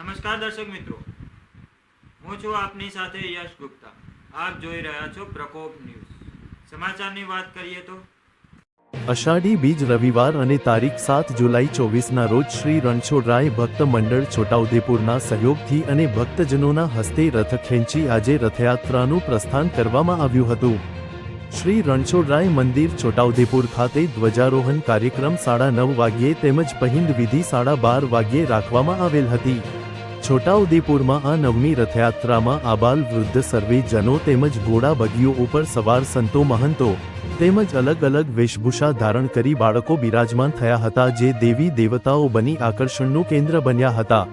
નમસ્કાર દર્શક મિત્રો. હું છું આપની સાથે યશ ગુપ્તા. આપ જોઈ રહ્યા છો પ્રકોપ ન્યૂઝ. સમાચારની વાત કરીએ તો અષાઢી બીજ રવિવાર અને તારીખ સાત જુલાઈ ચોવીસના રોજ શ્રી રણછોડરાય ભક્ત મંડળ છોટાઉદેપુરના સહયોગથી અને ભક્તજનોના હસ્તે રથ ખેંચી આજે રથયાત્રાનું પ્રસ્થાન કરવામાં આવ્યું હતું. શ્રી રણછોડરાય મંદિર છોટાઉદેપુર ખાતે ધ્વજારોહણ કાર્યક્રમ સાડા નવ વાગ્યે તેમજ પહિંદ વિધિ સાડા બાર વાગ્યે રાખવામાં આવેલ હતી. છોટાઉદેપુરમાં આ નવમી રથયાત્રામાં આબાલ વૃદ્ધ સર્વેજનો તેમજ ઘોડા બગીઓ ઉપર સવાર સંતો મહંતો તેમજ અલગ અલગ વેશભૂષા ધારણ કરી બાળકો બિરાજમાન થયા હતા જે દેવી દેવતાઓ બની આકર્ષણનું કેન્દ્ર બન્યા હતા.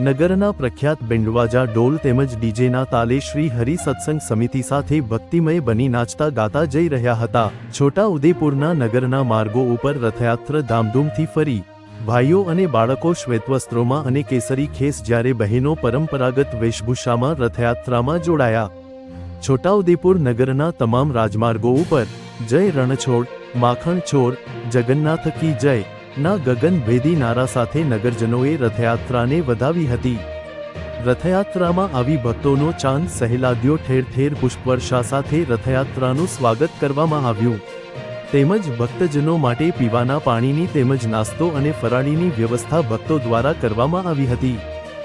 નગરના પ્રખ્યાત બેન્ડવાજા ડોલ તેમજ ડીજેના તાલે શ્રી હરિ સત્સંગ સમિતિ સાથે ભક્તિમય બની નાચતા ગાતા જઈ રહ્યા હતા. છોટા ઉદેપુરના નગરના માર્ગો ઉપર રથયાત્રા ધામધૂમથી ફરી ભાઈઓ અને બાળકો શ્વેતવસ્ત્રોમાં અને કેસરી ખેસ જ્યારે બહેનો પરંપરાગત વેશભૂષામાં રથયાત્રામાં જોડાયા. છોટાઉદેપુર નગરના તમામ રાજમાર્ગો ઉપર જય રણછોડ, માખણ છોર જગન્નાથ કી જય, ના ગગનભેદી નારા સાથે નગરજનોએ રથયાત્રાને વધાવી હતી. રથયાત્રામાં આવી ભક્તોનો ચાંદ સહેલાદ્યો ઠેર ઠેર પુષ્પવર્ષા સાથે રથયાત્રાનું સ્વાગત કરવામાં આવ્યું. તેમજ ભક્તજનો માટે પીવાના પાણીની તેમજ નાસ્તો અને ફરાળીની વ્યવસ્થા ભક્તો દ્વારા કરવામાં આવી હતી.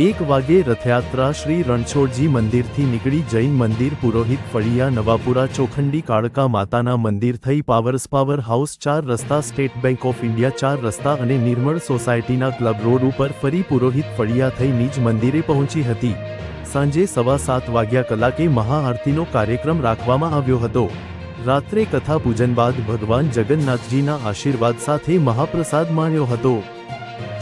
એક વાગે રથયાત્રા શ્રી રણછોડજી મંદિરથી નીકળી જૈન મંદિર પુરોહિત ફળિયા નવાપુરા ચોખંડી કાળકા માતાના મંદિર થઈ પાવર્સ પાવર હાઉસ ચાર રસ્તા સ્ટેટ બેંક ઓફ ઇન્ડિયા ચાર રસ્તા અને નિર્મળ સોસાયટીના ક્લબ રોડ ઉપર ફરી પુરોહિત ફળિયા થઈ નિજ મંદિરે પહોંચી હતી. સાંજે સવા સાત વાગ્યા કલાકે મહાઆરતીનો કાર્યક્રમ રાખવામાં આવ્યો હતો. રાત્રે કથા પૂજન બાદ ભગવાન જગન્નાથજીના આશીર્વાદ સાથે મહાપ્રસાદ માણ્યો હતો.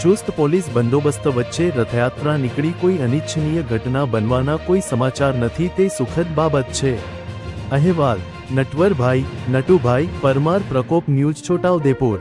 ચુસ્ત પોલીસ બંદોબસ્ત વચ્ચે રથયાત્રા નીકળી કોઈ અનિચ્છનીય ઘટના બનવાના કોઈ સમાચાર નથી તે સુખદ બાબત છે. અહેવાલ, નટવરભાઈ, નટુભાઈ, પરમાર પ્રકોપ ન્યૂઝ, છોટાઉદેપુર.